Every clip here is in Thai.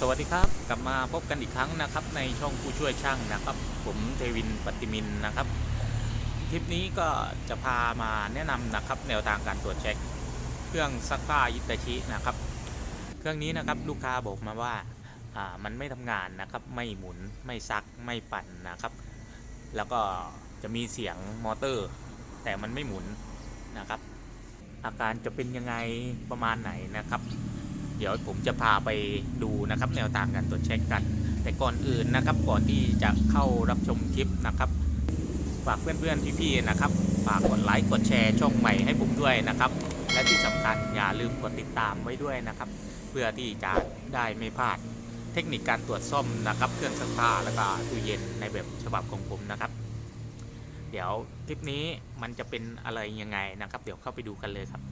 สวัสดีครับกลับมาพบกันอีกครั้งนะครับในช่องผู้ช่วยช่างนะครับ ผมเทวินปฏิมินนะครับคลิปนี้ก็จะพามาแนะนำนะครับ แนวทางการตรวจเช็ค เครื่องซักผ้ายิตาชินะครับ เครื่องนี้นะครับลูกค้าบอกมาว่าอ่ามันไม่ทำงานนะครับ ไม่หมุนไม่ซักไม่ปั่นนะครับ แล้วก็จะมีเสียงมอเตอร์ แต่มันไม่หมุนนะครับ อาการจะเป็นยังไงประมาณไหนนะครับ เดี๋ยวผมจะพาไปดูนะครับแนวทางการตรวจเช็คกัน แต่ก่อนอื่นนะครับก่อนที่จะเข้ารับชมคลิปนะครับฝากเพื่อนๆพี่ๆนะครับฝากกดไลค์กดแชร์ช่องใหม่ให้ผมด้วยนะครับ และที่สำคัญอย่าลืมกดติดตามไว้ด้วยนะครับ เพื่อที่จะได้ไม่พลาดเทคนิคการตรวจซ่อมนะครับ เครื่องซักผ้าแล้วก็ตู้เย็นในแบบฉบับของผมนะครับ เดี๋ยวคลิปนี้มันจะเป็นอะไรยังไงนะครับ เดี๋ยวเข้าไปดูกันเลยครับ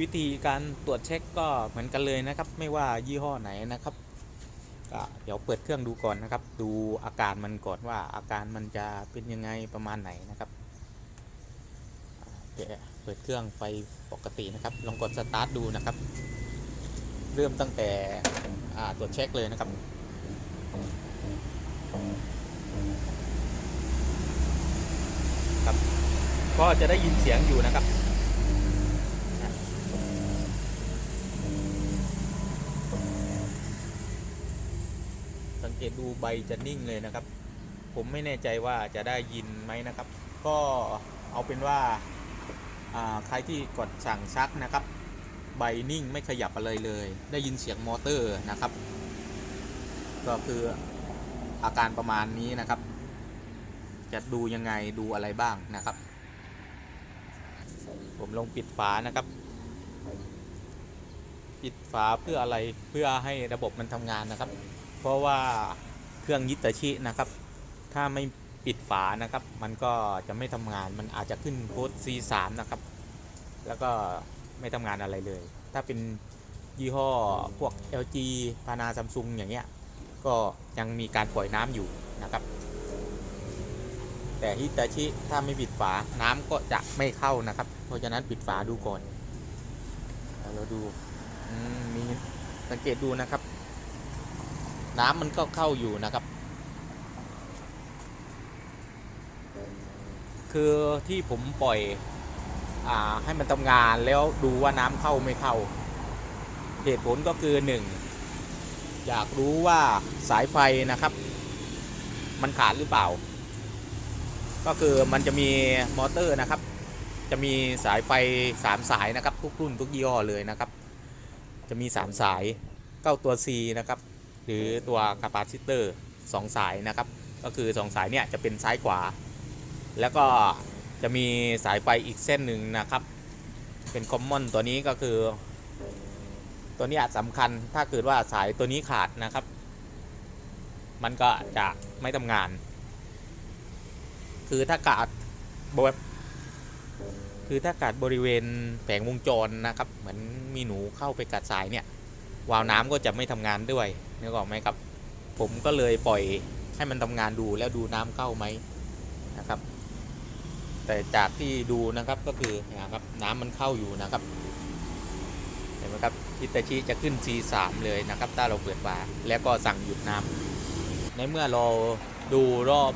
วิธีการตรวจเช็คก็เหมือนกันเลยนะครับ ไม่ว่ายี่ห้อไหนนะครับก็เดี๋ยวเปิดเครื่องดูก่อนนะครับ ดูอาการมันก่อนว่าอาการมันจะเป็นยังไงประมาณไหนนะครับเดี๋ยวเปิดเครื่องไฟปกตินะครับ ลองกดสตาร์ทดูนะครับ เริ่มตั้งแต่ตรวจเช็คเลยนะครับครับ ก็จะได้ยินเสียงอยู่นะครับ สังเก ตดูใบจะนิ่งเลยนะครับ ผมไม่แน่ใจว่าจะได้ยินไหมนะครับ ก็เอาเป็นว่าใครที่กดสั่งซักนะครับ ใบนิ่งไม่ขยับอะไรเลย ได้ยินเสียงมอเตอร์นะครับ ก็คืออาการประมาณนี้นะครับ จะดูยังไงดูอะไรบ้างนะครับ ผมลงปิดฝานะครับ ปิดฝาเพื่ออะไรเพื่อให้ระบบมันทำงานนะครับ เพราะว่าเครื่องยิตาชินะครับ ถ้าไม่ปิดฝานะครับ มันก็จะไม่ทำงานมันอาจจะขึ้นโค้ด C3 นะครับ แล้วก็ไม่ทำงานอะไรเลย ถ้าเป็นยี่ห้อพวก LG พานาซัมซุงอย่างเงี้ย ก็ยังมีการปล่อยน้ำอยู่นะครับ แต่ฮิตาชิถ้าไม่ปิดฝาน้ำก็จะไม่เข้านะครับ เพราะฉะนั้นปิดฝาดูก่อน เราดูมีสังเกตดูนะครับ น้ำมันก็เข้าอยู่นะครับ คือที่ผมปล่อยอให้มันทำงานแล้วดูว่าน้ำเข้าไม่เข้า เหตุผลก็คือหนึ่งอยากรู้ว่าสายไฟนะครับ มันขาดหรือเปล่า ก็คือมันจะมีมอเตอร์นะครับ จะมีสายไฟ3สายนะครับ ทุกรุ่นทุกยี่ห้อเลยนะครับ จะมี3สายเก้าตัว C นะครับ หรือตัวคาปาซิเตอร์2สายนะครับ ก็คือ 2 สายเนี่ยจะเป็นซ้ายขวา แล้วก็จะมีสายไฟอีกเส้นหนึ่งนะครับ เป็นคอมมอนตัวนี้ก็คือ ตัวนี้อาจสำคัญถ้าเกิดว่าสายตัวนี้ขาดนะครับ มันก็จะไม่ทำงาน คือถ้าขาดบบคือถ้าขาดบริเวณแผงวงจรนะครับ เหมือนมีหนูเข้าไปกัดสายเนี่ยวาล์วน้ำก็จะไม่ทำงานด้วย นึกออกไหมครับ ผมก็เลยปล่อยให้มันทำงานดูแล้วดูน้ำเข้าไหมนะครับ แต่จากที่ดูนะครับก็คือนะครับน้ำมันเข้าอยู่นะครับเห็นไหมครับฮิตาชิจะขึ้น C3 เลยนะครับ ถ้าเราเปิดฝาแล้วก็สั่งหยุดน้ำในเมื่อเราดูรอบ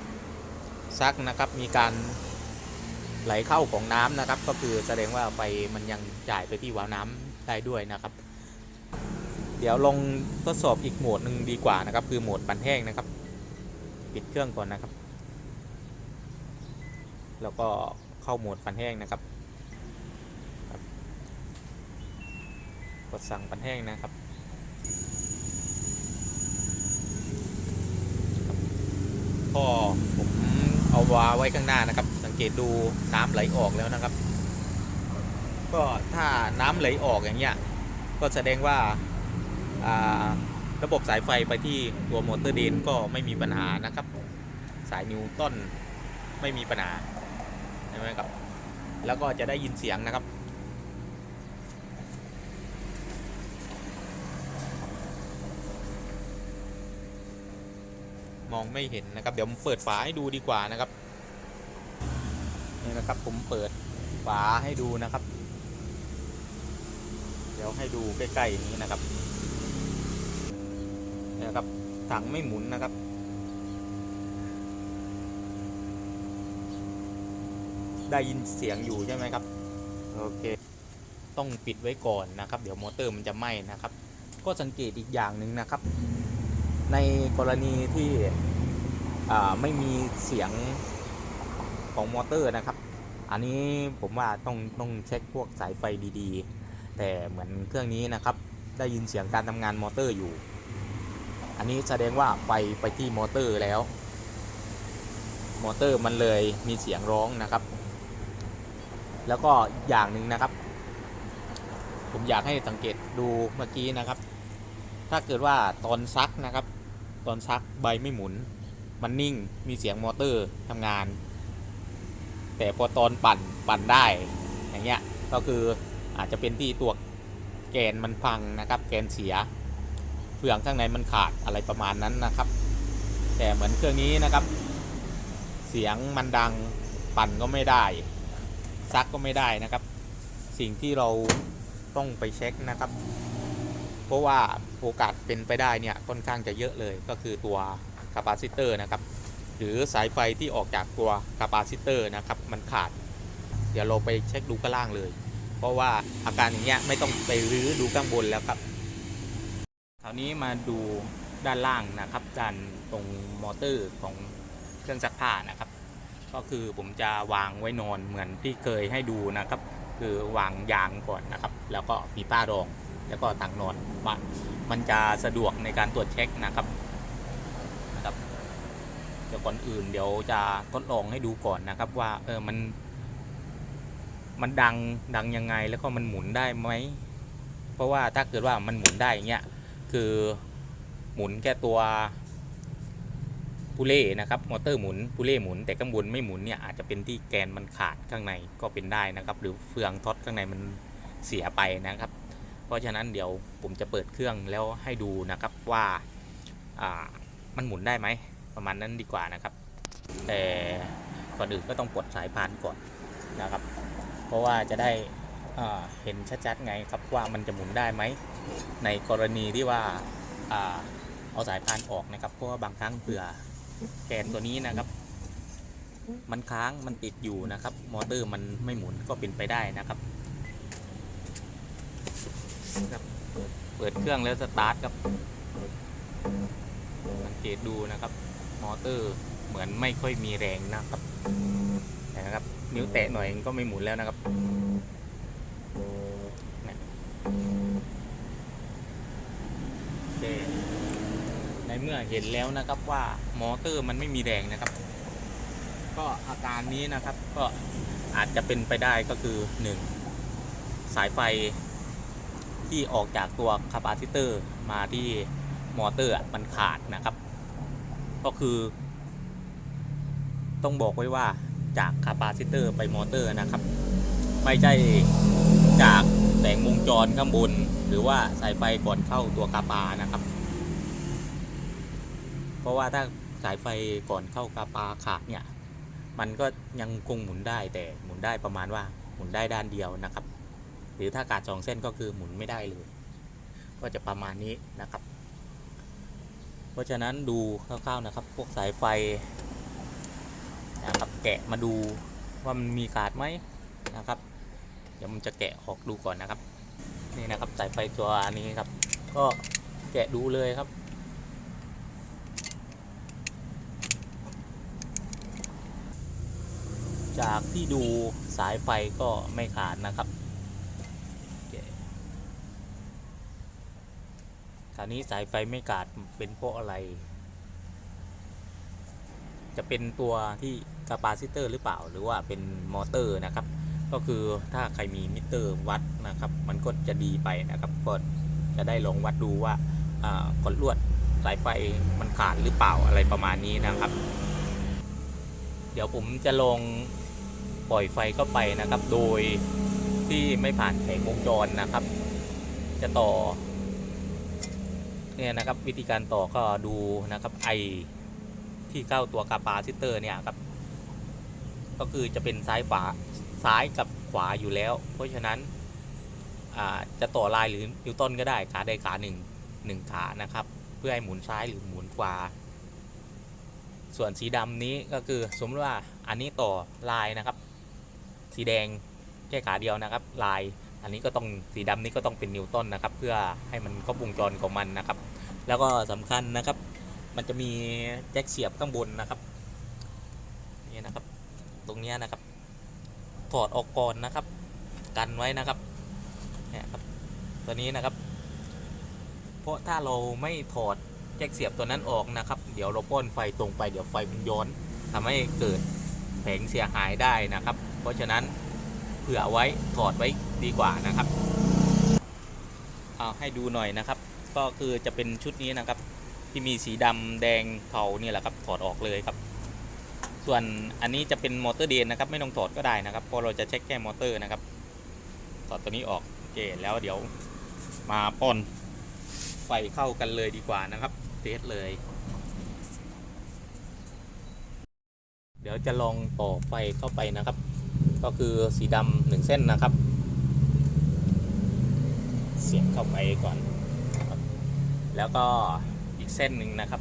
ซักนะครับมีการไหลเข้าของน้ำนะครับ ก็คือแสดงว่าไฟมันยังจ่ายไปที่วาล์วน้ำได้ด้วยนะครับ เดี๋ยวลองทดสอบอีกโหมดหนึ่งดีกว่านะครับ คือโหมดปั่นแห้งนะครับ ปิดเครื่องก่อนนะครับ แล้วก็เข้าโหมดปั่นแห้งนะครับกดสั่งปั่นแห้งนะครับ ก็ผมเอาวาไว้ข้างหน้านะครับ สังเกตดูน้ำไหลออกแล้วนะครับ ก็ถ้าน้ำไหลออกอย่างเงี้ยก็แสดงว่า ระบบสายไฟไปที่ตัวมอเตอร์เดนก็ไม่มีปัญหานะครับ สายนิวตันไม่มีปัญหาใช่ไหมครับ แล้วก็จะได้ยินเสียงนะครับ มองไม่เห็นนะครับ เดี๋ยวผมเปิดฝาให้ดูดีกว่านะครับนี่นะครับผมเปิดฝาให้ดูนะครับ เดี๋ยวให้ดูใกล้ๆอย่างนี้นะครับ นะครับ ถังไม่หมุนนะครับ ได้ยินเสียงอยู่ใช่ไหมครับ โอเค ต้องปิดไว้ก่อนนะครับ เดี๋ยวมอเตอร์มันจะไหม้นะครับ ก็สังเกตอีกอย่างหนึ่งนะครับ ในกรณีที่อ่าไม่มีเสียงของมอเตอร์นะครับ อันนี้ผมว่าต้องต้องเช็คพวกสายไฟดีๆ แต่เหมือนเครื่องนี้นะครับ ได้ยินเสียงการทำงานมอเตอร์อยู่ อันนี้แสดงว่าไฟไปที่มอเตอร์แล้ว มอเตอร์มันเลยมีเสียงร้องนะครับ แล้วก็อย่างหนึ่งนะครับ ผมอยากให้สังเกตดูเมื่อกี้นะครับ ถ้าเกิดว่าตอนซักนะครับ ตอนซักใบไม่หมุน มันนิ่งมีเสียงมอเตอร์ทำงาน แต่พอตอนปั่นปั่นได้อย่างเงี้ยก็คืออาจจะเป็นที่ตัวแกนมันพังนะครับ แกนเสีย เฟืองข้างในมันขาดอะไรประมาณนั้นนะครับ แต่เหมือนเครื่องนี้นะครับ เสียงมันดังปั่นก็ไม่ได้ ซักก็ไม่ได้นะครับ สิ่งที่เราต้องไปเช็คนะครับ เพราะว่าโอกาสเป็นไปได้เนี่ยค่อนข้างจะเยอะเลยก็คือตัวคาปาซิเตอร์นะครับ หรือสายไฟที่ออกจากตัวคาปาซิเตอร์นะครับมันขาด เดี๋ยวเราไปเช็คดูข้างล่างเลย เพราะว่าอาการอย่างเงี้ยไม่ต้องไปรื้อดูข้างบนแล้วครับ ราวนี้มาดูด้านล่างนะครับด้านตรงมอเตอร์ของเครื่องซักผ้านะครับ ก็คือผมจะวางไว้นอนเหมือนที่เคยให้ดูนะครับ คือวางยางก่อนนะครับ แล้วก็มีผ้ารองแล้วก็ตังนอนว่ามันจะสะดวกในการตรวจเช็คนะครับนะครับเดี๋ยวก่อนอื่นเดี๋ยวจะทดลองให้ดูก่อนนะครับ ว่าเออมัน มันดังดังยังไงแล้วก็มันหมุนได้ไหมเพราะว่าถ้าเกิดว่ามันหมุนได้อย่างเงี้ย คือหมุนแค่ตัวพูเล่นะครับมอเตอร์หมุนพูเล่หมุน แต่ข้างบนไม่หมุนเนี่ยอาจจะเป็นที่แกนมันขาดข้างในก็เป็นได้นะครับ หรือเฟืองท็อตข้างในมันเสียไปนะครับ เพราะฉะนั้นเดี๋ยวผมจะเปิดเครื่องแล้วให้ดูนะครับว่าามันหมุนได้ไหมประมาณนั้นดีกว่านะครับ แต่ก่อนอื่นก็ต้องปลดสายพานก่อนนะครับ เพราะว่าจะได้เห็นชัดๆไงครับว่ามันจะหมุนได้ไหม ในกรณีที่ว่าอเอาสายพานออกนะครับ เพราะว่าบางครั้งเผื่อแกนตัวนี้นะครับ มันค้างมันติดอยู่นะครับ มอเตอร์มันไม่หมุนก็เป็นไปได้นะครับครับเปิดเครื่องแล้วสตาร์ทครับสังเกตดูนะครับ มอเตอร์เหมือนไม่ค่อยมีแรงนะครับนะครับ นิ้วแตะหน่อยก็ไม่หมุนแล้วนะครับ เมื่อเห็นแล้วนะครับว่ามอเตอร์มันไม่มีแรงนะครับ ก็อาการนี้นะครับก็อาจจะเป็นไปได้ก็คือ 1 สายไฟที่ออกจากตัวคาปาซิเตอร์มาที่มอเตอร์มันขาดนะครับ ก็คือ ต้องบอกไว้ว่าจากคาปาซิเตอร์ไปมอเตอร์นะครับ ไม่ใช่จากแสงวงจรข้างบน หรือว่าสายไฟก่อนเข้าตัวคาปานะครับ ราะว่าถ้าสายไฟก่อนเข้าคาปาขาดเนี่ย มันก็ยังคงหมุนได้แต่หมุนได้ประมาณว่าหมุนได้ด้านเดียวนะครับ หรือถ้าขาดสองเส้นก็คือหมุนไม่ได้เลย ก็จะประมาณนี้นะครับ เพราะฉะนั้นดูคร่าวๆนะครับ พวกสายไฟนะครับแกะมาดูว่ามันมีขาดไหมนะครับ เดี๋ยวมันจะแกะออกดูก่อนนะครับ นี่นะครับสายไฟตัวนี้ครับ ก็แกะดูเลยครับ จากที่ดูสายไฟก็ไม่ขาดนะครับ คราวนี้สายไฟไม่ขาดเป็นเพราะอะไร จะเป็นตัวที่คาปาซิเตอร์หรือเปล่า หรือว่าเป็นมอเตอร์นะครับ ก็คือถ้าใครมีมิเตอร์วัดนะครับ มันก็จะดีไปนะครับ ก็จะได้ลองวัดดูว่าอ่ากดลวดสายไฟมันขาดหรือเปล่าอะไรประมาณนี้นะครับ เดี๋ยวผมจะลอง ปล่อยไฟเข้าไปนะครับ โดยที่ไม่ผ่านแผงวงจรนะครับ จะต่อเนี่ยนะครับวิธีการต่อก็ดูนะครับไอที่เข้าตัวคาปาซิเตอร์เนี่ยครับ ก็คือจะเป็นซ้ายฝาซ้ายกับขวาอยู่แล้ว เพราะฉะนั้นจะต่อลายหรือนิวตันก็ได้ขาใดขาหนึ่งหนึ่งขานะครับ เพื่อให้หมุนซ้ายหรือหมุนขวา ส่วนสีดำนี้ก็คือสมมติว่าอันนี้ต่อลายนะครับ สีแดงแค่ขาเดียวนะครับ ลาย อันนี้ก็ต้องสีดำนี้ก็ต้องเป็นนิวตันนะครับ เพื่อให้มันครบวงจรของมันนะครับ แล้วก็สำคัญนะครับ มันจะมีแจ็คเสียบข้างบนนะครับนี่นะครับ ตรงนี้นะครับ ถอดออกก่อนนะครับ กันไว้นะครับเนี่ยครับตัวนี้นะครับ เพราะถ้าเราไม่ถอดแจ็คเสียบตัวนั้นออกนะครับ เดี๋ยวเราป้อนไฟตรงไปเดี๋ยวไฟมันย้อนทำให้เกิดแผงเสียหายได้นะครับ เพราะฉะนั้นเผื่อไว้ถอดไว้ดีกว่านะครับเอาให้ดูหน่อยนะครับ ก็คือจะเป็นชุดนี้นะครับ ที่มีสีดำแดงเทานี่แหละครับถอดออกเลยครับ ส่วนอันนี้จะเป็นมอเตอร์เดนนะครับ ไม่ต้องถอดก็ได้นะครับเพราะเราจะเช็คแค่มอเตอร์นะครับถอดตัวนี้ออกโอเคแล้วเดี๋ยวมาป้อนไฟเข้ากันเลยดีกว่านะครับเทสเลย เดี๋ยวจะลองต่อไฟเข้าไปนะครับ ก็คือสีดำหนึ่งเส้นนะครับ เสียบเข้าไปก่อน แล้วก็อีกเส้นหนึ่งนะครับ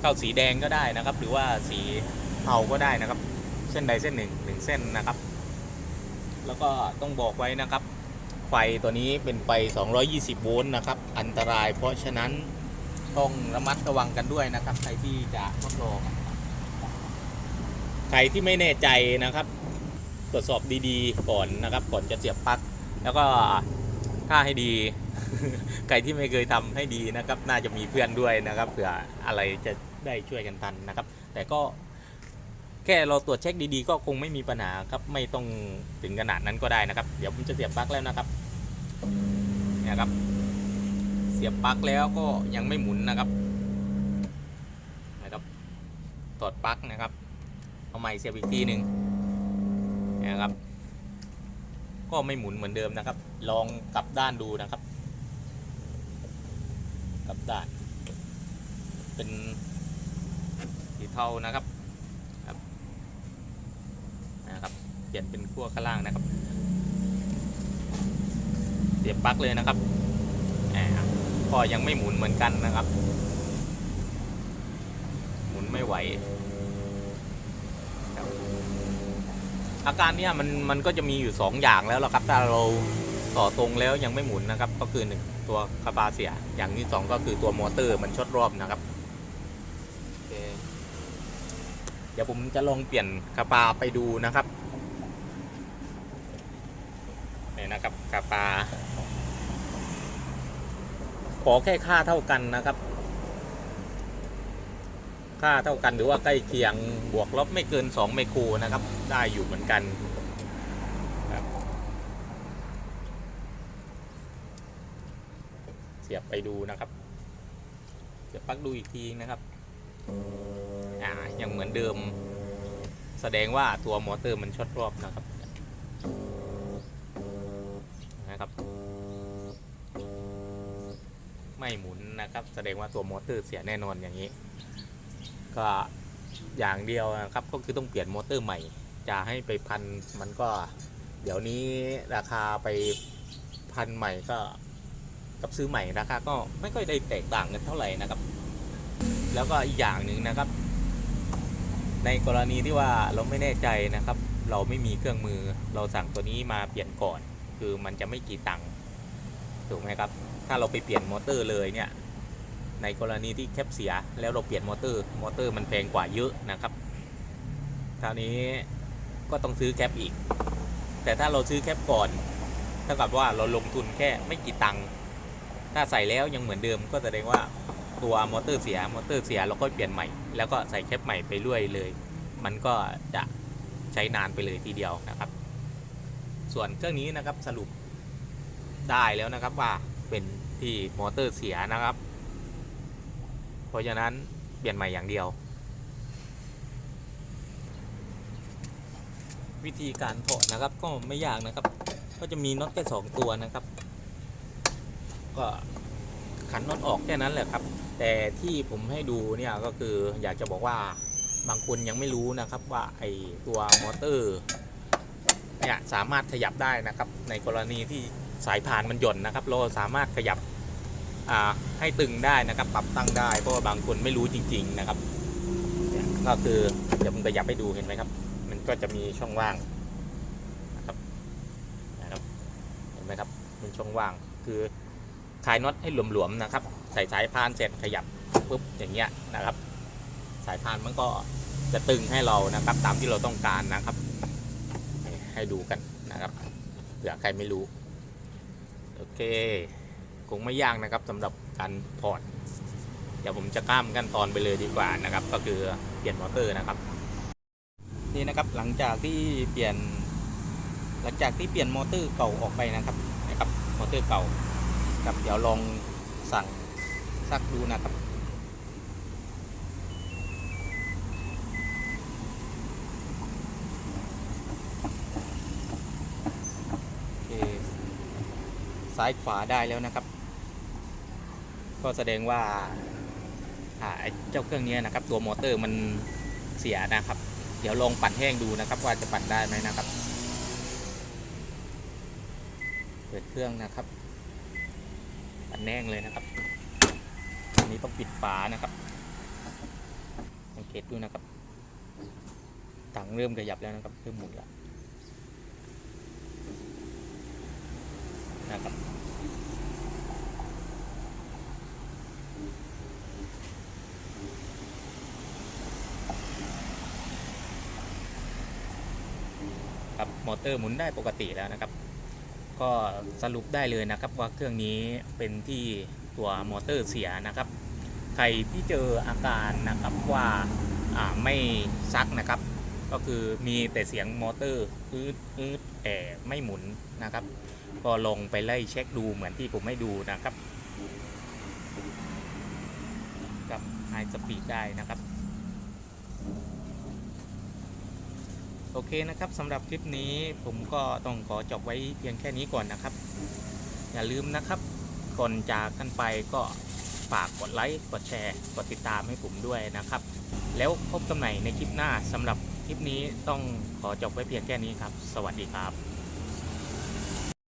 เข้าสีแดงก็ได้นะครับ หรือว่าสีเทาก็ได้นะครับ เส้นใดเส้นหนึ่งหนึ่งเส้นนะครับ แล้วก็ต้องบอกไว้นะครับ ไฟตัวนี้เป็นไฟ 220 โวลต์นะครับ อันตรายเพราะฉะนั้นต้องระมัดระวังกันด้วยนะครับ ใครที่จะทดลอง ใครที่ไม่แน่ใจนะครับ ตรวจสอบดีๆ ก่อนนะครับ ก่อนจะเสียบปลั๊กแล้วก็ถ้าให้ดี ใครที่ไม่เคยทำให้ดีนะครับ น่าจะมีเพื่อนด้วยนะครับเผื่ออะไรจะได้ช่วยกันทันนะครับ แต่ก็แค่เราตรวจเช็คดีๆ ก็คงไม่มีปัญหาครับ ไม่ต้องถึงขนาดนั้นก็ได้นะครับ เดี๋ยวผมจะเสียบปลั๊กแล้วนะครับเนี่ยครับ เสียบปลั๊กแล้วก็ยังไม่หมุนนะครับนะครับถอดปลั๊กนะครับ เอาไม้เสียบอีกทีหนึ่งนะครับ ก็ไม่หมุนเหมือนเดิมนะครับ ลองกลับด้านดูนะครับ กลับด้าน เป็นสีเทานะครับครับนะครับเปลี่ยนเป็นขั้วข้างล่างนะครับ เสียบปลั๊กเลยนะครับแหมก็ยังไม่หมุนเหมือนกันนะครับ หมุนไม่ไหว อาการเนี้ยมันมันก็จะมีอยู่ 2 อย่างแล้วล่ะครับถ้าเราต่อตรงแล้วยังไม่หมุนนะครับ ก็คือ 1 ตัวคาบาเสีย อย่างที่ 2 ก็คือตัวมอเตอร์มันชดรอบนะครับเเดี๋ยวผมจะลองเปลี่ยนคาปาไปดูนะครับนี่นะครับคาปาขอแค่ค่าเท่ากันนะครับ ค่าเท่ากันหรือว่าใกล้เคียงบวกลบไม่เกิน 2 ไมโครนะครับ ได้อยู่เหมือนกันครับเสียบไปดูนะครับ เสียบปลั๊กดูอีกทีนะครับอ่ายังเหมือนเดิม แสดงว่าตัวมอเตอร์มันช็อตรอบนะครับนะครับ ไม่หมุนนะครับ แสดงว่าตัวมอเตอร์เสียแน่นอนอย่างนี้ ก็อย่างเดียวนะครับก็คือต้องเปลี่ยนมอเตอร์ใหม่ จะให้ไปพันมันก็ เดี๋ยวนี้ราคาไปพันใหม่ก็กับซื้อใหม่ราคาก็ไม่ค่อยได้แตกต่างกันเท่าไหร่นะครับ แล้วก็อีกอย่างหนึ่งนะครับ ในกรณีที่ว่าเราไม่แน่ใจนะครับ เราไม่มีเครื่องมือ เราสั่งตัวนี้มาเปลี่ยนก่อน คือมันจะไม่กี่ตังค์ถูกไหมครับ ถ้าเราไปเปลี่ยนมอเตอร์เลยเนี่ย ในกรณีที่แคปเสียแล้วเราเปลี่ยนมอเตอร์ มอเตอร์มันแพงกว่าเยอะนะครับคราวนี้ก็ต้องซื้อแคปอีก แต่ถ้าเราซื้อแคปก่อนเท่ากับว่าเราลงทุนแค่ไม่กี่ตังค์ถ้าใส่แล้วยังเหมือนเดิมก็แสดงว่าตัวมอเตอร์เสียมอเตอร์เสียเราก็เปลี่ยนใหม่ แล้วก็ใส่แคปใหม่ไปเรื่อยเลย มันก็จะใช้นานไปเลยทีเดียวนะครับ ส่วนเครื่องนี้นะครับสรุปได้แล้วนะครับว่าเป็นที่มอเตอร์เสียนะครับ ราะฉะนั้นเปลี่ยนใหม่อย่างเดียว วิธีการถอดนะครับก็ไม่ยากนะครับ ก็จะมีน็อตแค่สองตัวนะครับ ก็ขันน็อตออกแค่นั้นแหละครับ แต่ที่ผมให้ดูเนี่ยก็คืออยากจะบอกว่าบางคนยังไม่รู้นะครับว่าไอตัวมอเตอร์เนี่ยสามารถขยับได้นะครับ ในกรณีที่สายพานมันหย่อนนะครับ เราสามารถขยับ ให้ตึงได้นะครับปรับตั้งได้ เพราะว่าบางคนไม่รู้จริง ๆนะครับก็คือเดี๋ยวผมขยับให้ดูเห็นไหมครับ มันก็จะมีช่องว่างนะครับนะครับเห็นไหมครับเป็นช่องว่างคือคลายน็อตให้หลวมๆนะครับ ใส่สายพานเสร็จขยับปุ๊บอย่างเงี้ยนะครับ สายพานมันก็จะตึงให้เรานะครับ ตามที่เราต้องการนะครับ ให้ดูกันนะครับเผื่อใครไม่รู้ โอเค คงไม่ยากนะครับสำหรับการถอดเดี๋ยวผมจะข้ามขั้นตอนไปเลยดีกว่านะครับ ก็คือเปลี่ยนมอเตอร์นะครับ นี่นะครับหลังจากที่เปลี่ยน หลังจากที่เปลี่ยนมอเตอร์เก่าออกไปนะครับนะครับมอเตอร์เก่าครับเดี๋ยวลองสั่งซักดูนะครับโอเคซ้ายขวาได้แล้วนะครับ ก็แสดงว่าเจ้าเครื่องนี้นะครับ ตัวมอเตอร์มันเสียนะครับ เดี๋ยวลองปั่นแห้งดูนะครับ ว่าจะปั่นได้ไหมนะครับ เปิดเครื่องนะครับ ปั่นแห้งเลยนะครับอันนี้ต้องปิดฝานะครับสังเกตดูนะครับถังเริ่มขยับแล้วนะครับเริ่มหมุนแล้ว นะครับครับมอเตอร์หมุนได้ปกติแล้วนะครับ ก็สรุปได้เลยนะครับว่าเครื่องนี้เป็นที่ตัวมอเตอร์เสียนะครับ ใครที่เจออาการนะครับว่าอ่าไม่ซักนะครับ ก็คือมีแต่เสียงมอเตอร์อืดอืดแต่ไม่หมุนนะครับ ก็ลงไปไล่เช็คดูเหมือนที่ผมให้ดูนะครับกับไฮสปีดได้นะครับ โอเคนะครับสำหรับคลิปนี้ผมก็ต้องขอจบไว้เพียงแค่นี้ก่อนนะครับ อย่าลืมนะครับ ก่อนจากกันไปก็ฝากกดไลค์กดแชร์กดติดตามให้ผมด้วยนะครับ แล้วพบกันใหม่ในคลิปหน้าสำหรับคลิปนี้ต้องขอจบไว้เพียงแค่นี้ครับ สวัสดีครับ